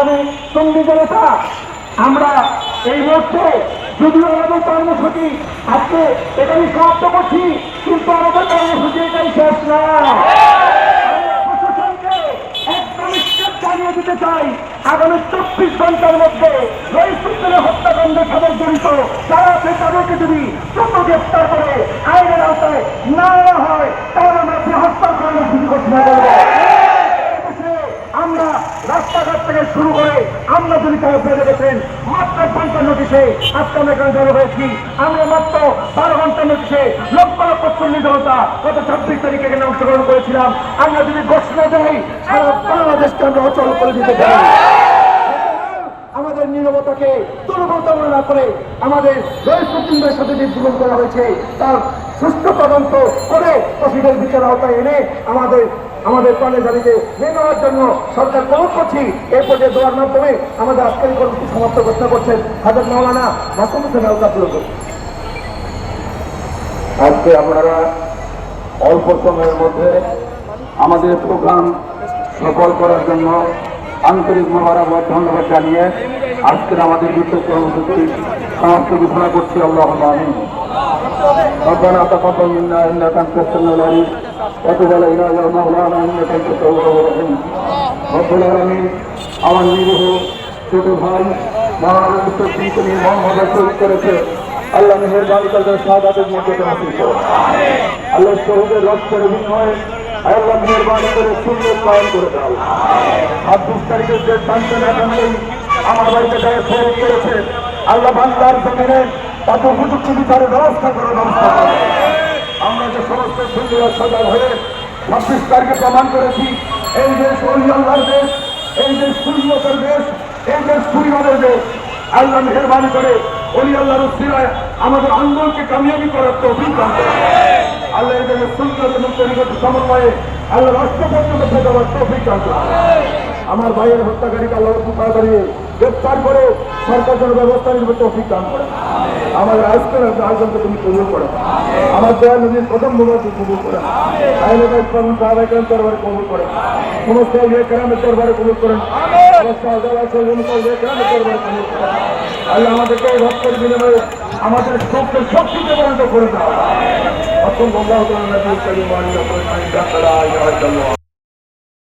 সংগ্রামী সঙ্গী জনতা, আমরা এই মুহূর্তে যদিও আমাদের কর্মসূচি আজকে এটাই সমাপ্ত করছি, কিন্তু আমাদের কর্মসূচি এটাই শেষ না জানিয়ে দিতে চাই, আগামী চব্বিশ ঘণ্টার মধ্যে রইসুদ্দিনের হত্যাকাণ্ডের সাথে জড়িত যারা আছে তাদেরকে যদি দ্রুত গ্রেপ্তার করে আইনের আওতায় না আনা হয় তাহলে আমরা বৃহত্তর কর্মসূচি ঘোষণা করব এদেশে আমরা রাস্তাঘাট থেকে শুরু করে আমরা যদি তারা ফেলে গেছেন মাত্র এক ঘণ্টার নোটিশে আজকে আমরা এখানে জড়ো হয়েছি। আমরা মাত্র বারো ঘণ্টার নোটিশে লক্ষ লক্ষ চল্লিশ জনতা গত ছাব্বিশ তারিখে এখানে অংশগ্রহণ করেছিলাম। আমরা যদি ঘোষণা দেই, সারা বাংলাদেশকে আমরা অচল করে দিতে পারি। আমাদের নিরবতাকে দুর্বলতা না করে আমাদের রয়েছের সাথে যে জীবন করা হয়েছে, তার সুষ্ঠু তদন্ত করে প্রসিডের বিচার আওতায় এনে আমাদের আমাদের প্রাণের দাবিতে মেনে নেওয়ার জন্য সরকার প্রমোট করছি এই পর্যায়ে দেওয়ার মাধ্যমে আমাদের আজকের কর্মসূচি সমাপ্ত ঘোষণা করছেন হাজার মাওলানা মাসুম হোসেন আলকাপুর আজকে আপনারা অল্প সময়ের মধ্যে আমাদের প্রোগ্রাম সফল করার জন্য আন্তরিক মোবারকবাদ ধন্যবাদ জানিয়ে আজকের আমাদের যুদ্ধ কর্মসূচি সমাপ্ত ঘোষণা করছি আল্লাহ আমিন ربنا تقبل منا انك انت السميع العليم وتب علينا يا مولانا انك انت التواب الرحيم رب العالمين আমার নিরীহ ছোট ভাই মহানবী তিনি মোহাম্মদ শহীদ করেছে আল্লাহ মেহরবানি তাদের শাহাদাতের মধ্যে হাসিল করো আল্লাহ শহীদের রক্তের বিনিময়ে আল্লাহ মেহরবানি করে সুন্দর পালন করে দাও ছাব্বিশ তারিখের যে সন্তান একান্তই আমার বাড়িতে গায়ে শহীদ করেছে আল্লাহ বাংলার জমিনে তাকে উপযুক্ত বিচারের ব্যবস্থা করে ব্যবস্থা করে আমরা যে সমস্ত সুন্দর সজাগ হয়ে ছাব্বিশ তারিখে প্রমাণ করেছি, এই দেশ আল্লাহর দেশ, এই দেশ শূন্যতার দেশ, এই দেশ পরিবারের দেশ। আল্লাহ মেহরবানি করে অলি আল্লাহর উসিলায় আমাদের আন্দোলনকে কামিয়াবি করার তো অভিজ্ঞান আল্লাহ এই দেশের সুন্দর এবং পরিবর্তন সমন্বয়ে আল্লাহ রাষ্ট্র পর্যন্ত ফেরাবার তো অভিজ্ঞান আমার ভাইয়ের হত্যাকারীকে আল্লাহ তাড়াতাড়ি গ্রেপ্তার করে সরকার যেন ব্যবস্থা নির্ভর তৌফিক দান করে। আমাদের আজকের আয়োজনকে তুমি কবুল করো। আমার দয়া নদীর প্রথম মোবাইল কবুল করে। আইনে ইসলাম সাহাবাহিকের দরবারে কবুল করে। সমস্ত কেরামের দরবারে কবুল করেন। আমাদেরকে রক্তের বিনিময়ে আমাদের শক্তির শক্তিতে পরিণত করে দাও। অত্যন্ত করিম